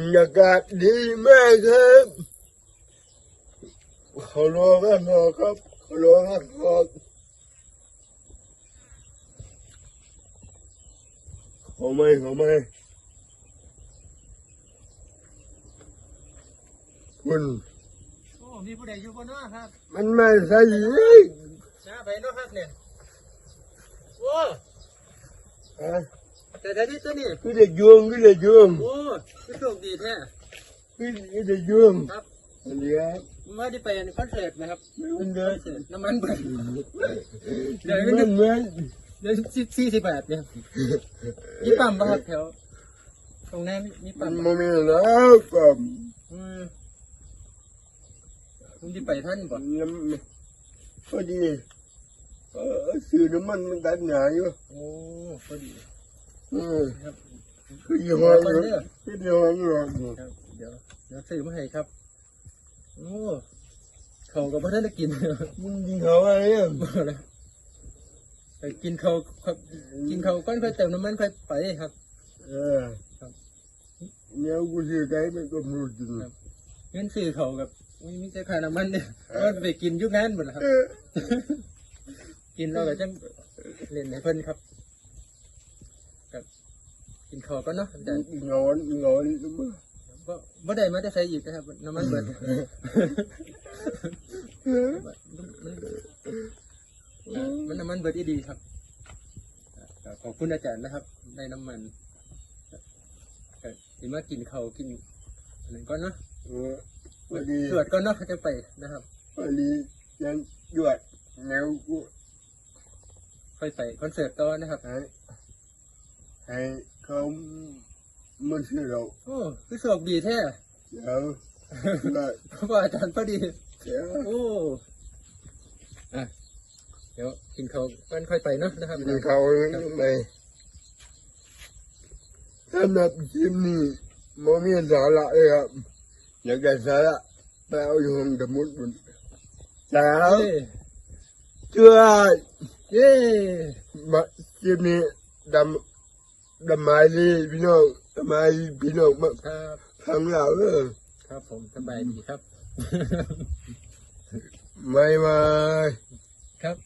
รยากาศดีมากครับขอรอกันหน่อยครับขอรอกันหน่อยขอไม่ขอไม่คุณโอ้มีผู้ใดอยู่บนน้อครับ มันไม่ใช่ช้าไปเนาะครับเนี่ยโอ้อะ แต่ได้ที่ตัวนี้คือเด็กยวงคือเด็กยวงโอ้คือโชคดีแท้คือเด็กยวงครับอันนี้ครับผมว่าได้ไปคอนเสิร์ตนะครับมันเดินน้ำมันเบิดเดี๋ยวมันเดี๋ยวเหมือนเดี๋ยวสิบสี่สิบแปดเนี่ยยี่ปั๊มบ้าแถวตรงนั้นมีมัปั๊นมไม่มีแล้วก็อืมคุณที่ไปท่านบ่น้ำพอดีเออซื้อน้ำมันมันตัดหนาอยู่โอ้พอดี เออคือยี่ห้ออยู่คือยี่ห้ออยู่ครับ เดี๋ยวเดี๋ยวซื้อมาให้ครับโอ้เขากับพ่อท่านได้กินมึงยิงเขาอะไรอะบ่ยไปกินเขาครับกินเขาก้อนค่อยเติมน้ำมันค่อยไปครับ เออเนี่ยกูซื้อไก่ไปก็ไม่รู้จริงเงินซื้อเขากับอุ้ยมีแต่ค่าน้ำมันเนี่ยก็ไปกินยุคงานหมดแล้วครับ กินเราก็จะเล่นให้เพิ่นครับ กับกินเขาวก็เนาะแต่งอนงอนบ่บ่ได้มาได้ใส่อีกนะครับ น้ำมันเบิดมันน้ำมันเบิดอีดีครับก็ขอบคุณอาจารย์นะครับ ได้น้ำมันก็สิมากินเขาวกินอะไรก็เนาะเออพอดีตรวจก็เนาะเขาจะไปนะครับพอดียังหยวดแนวกูค่อยไปคอนเสิร์ตต่อนะครับ ให้ให้เขามันซื้อเราโอ้คือโชคดีแท้เดี๋ยวได้เพราะว่าอาจารย์พอดี เดี๋ยวโอ้อะเดี๋ยวกินเขาวกันค่อยไปเนาะนะครับ กินเขาไปสำหรับคลิปนี้มันมีสาระเลยครับอยากได้สาระไปเอาอยู่ห้องสมุดมันสาวเย้ช่วยเย้มาคลิปนี้ดำ ดำไม้ดีพี่น้องดำไม้พี่น้องมาครับทางเราเออครับผมสบายดีครับ ไม่ไม่ครับ